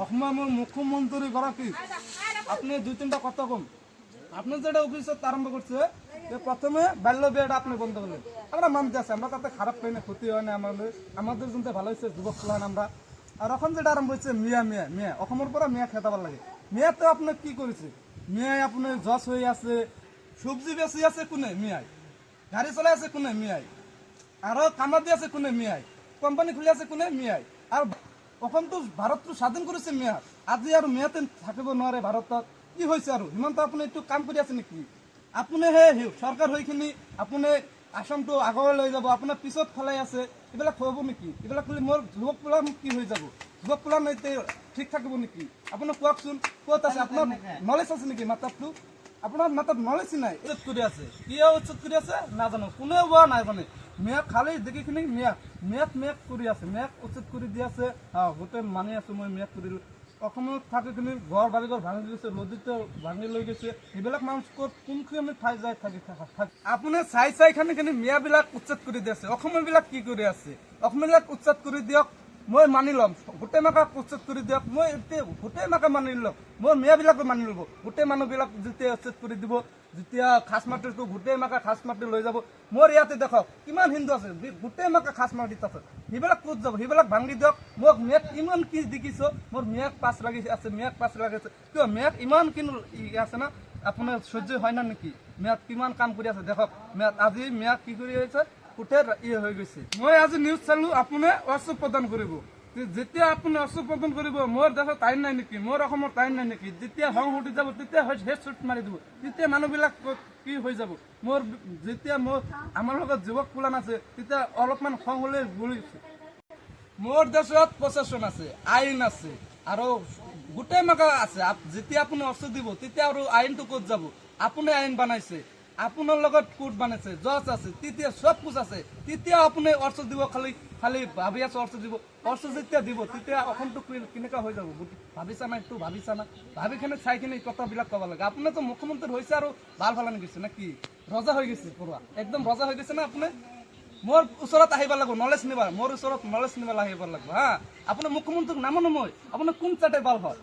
অসমৰ মুখ্যমন্ত্ৰী গৰাকী আপুনি দুই তিনটা কথা কম। আপনি যেটা অফিসত আরম্ভ করছে, যে প্রথমে বাল্য বিয়েটা আপনি বন্ধ করলেন। আমরা মানতে আছি, আমরা তাতে খারাপ পাই না, ক্ষতি হয় না আমাদের। আমাদের জন্য ভালো হয়েছে, যুবক প্লান আমরা। আর এখন যেটা আরম্ভ হচ্ছে মিয়া মিয়া মিয়া। অসমৰ পৰা মিয়া খেতাবার লাগে। মিয়াতে আপনি কি করেছে? মিয়াই আপনি জজ হয়ে আছে, সবজি বেশি আছে কোনে? মিয়াই। গাড়ি চলাই আছে কোনে? মিয়াই। আৰু কামত দি আছে কোনে? মিয়াই। কোম্পানী খুলি আছে কোনে? মিয়াই। আৰু অসমটো ভাৰতটো স্বাধীন কৰিছে মিয়া আজি আৰু মিয়াতে থাকিব নোৱাৰে ভাৰতত। কি হৈছে আৰু? হিমন্ত আপুনি এইটো কাম কৰি আছে নেকি? আপুনি সেই চৰকাৰ আপুনি আসামটো আগলৈ লৈ যাব, আপোনাৰ পিছত ফেলাই আছে, এইবিলাক হ'ব নেকি? এইবিলাক খুলি মোৰ যুৱক পোলাম কি হৈ যাব? পোলাম এতিয়া ঠিক থাকিব নেকি? আপুনি কওকচোন, ক'ত আছে? আপোনাৰ নলেজ আছে নেকি মাতাপটো? আপোনাৰ মাতাত নলেজ নাই। উচ্ছেদ কৰি আছে কিয় উচ্ছেদ কৰি আছে? নাজানো। কোনেও বোৱা নাজানে মেয়াক খালি দেখিখিনি মেয়াক মেয়াক মেয়াক কৰি আছে মেয়াক উচ্ছেদ কৰি দি আছে। গোটেই মানি আছো মই মেয়াক কৰি। অসমত থাকিখিনি ঘৰ বাৰী ঘৰ ভাঙি গৈছে, নদীতে ভাঙি লৈ গৈছে। এইবিলাক মানুহ ক'ত, কোনখিনি ঠাই যাই থাকি থাকা থাক- আপুনি চাই চাই খানি খিনি মিয়াবিলাক উচ্ছেদ কৰি দি আছে। অসমীয়াবিলাক কি কৰি আছে? অসমবিলাক উচ্ছেদ কৰি দিয়ক। মই মানি ল'ম। গোটেই মাকাক উচ্ছেদ কৰি দিয়ক, মই এতিয়া গোটেই মাকে মানি ল'ম। মই মিয়াবিলাকো মানি ল'ব। গোটেই মানুহবিলাক যেতিয়া উচ্ছেদ কৰি দিব, যেতিয়া খাচ মাটিটো গোটেই মাকে খাচ মাটি লৈ যাব। মোৰ ইয়াতে দেখক, কিমান হিন্দু আছে। গোটেই মাকে খাচ মাটিত আছে সেইবিলাক ক'ত যাব? সেইবিলাক ভাঙি দিয়ক। মোক মিয়াক ইমান কি দেখিছ? মোৰ মিয়াক পাছ লাগি আছে, মিয়াক পাছ লাগি আছে। কিয়, মিয়াক ইমান কিন্তু আছে না? আপোনাৰ সহ্য হয় না নেকি? মিয়াক কিমান কাম কৰি আছে? দেখক মিয়াক আজি মিয়াক কি কৰি আছে? গোটেই ইয়ে হৈ গৈছে। মই আজি নিউজ চালো, আপুনি অস্ত্ৰ প্ৰদান কৰিব। যেতিয়া আপুনি অস্ত্ৰ প্ৰদান কৰিব, মোৰ দেশত আইন নাই নেকি? মোৰ অসমত আইন নাই নেকি? যেতিয়া খং উঠি যাব, তেতিয়া হেড শ্বুট মাৰি দিব। তেতিয়া মানুহবিলাক কি হৈ যাব? মোৰ যেতিয়া মোৰ আমাৰ লগত যুৱক পুলান আছে, তেতিয়া অলপমান খং হ'লে গুলি মোৰ দেশত প্ৰশাসন আছে, আইন আছে, আৰু গোটেই মাকা আছে। যেতিয়া আপুনি অস্ত্ৰ দিব, তেতিয়া আৰু আইনটো ক'ত যাব? আপুনি আইন বনাইছে। আপোনাৰ লগত কোৰ্ট বনাইছে জজ আছে, তেতিয়া চব কুছ আছে। তেতিয়া আপুনি অস্ত্ৰ দিব খালি খালি ভাবি আছে অস্ত্ৰ দিব। অস্ত্ৰ যেতিয়া দিব, তেতিয়া অসমটো কেনেকুৱা হৈ যাব? ভাবিছা নাই তো, ভাবিছা না ভাবি কিনে চাই কিনে কথাবিলাক ক'ব লাগে। আপুনিতো মুখ্যমন্ত্ৰী হৈছে আৰু ভালো ভালো গৈছে না কি? ৰজা হৈ গৈছে পূৰা। একদম ৰজা হৈ গৈছে না আপুনি? মোৰ ওচৰত আহিব লাগিব নলেজ নিবা মোৰ ওচৰত নলেজ নিব আহিব লাগিব, হা? আপোনাৰ মুখ্যমন্ত্ৰীক নামানো মই। আপোনাৰ কোন চাইডে ভালো হয়?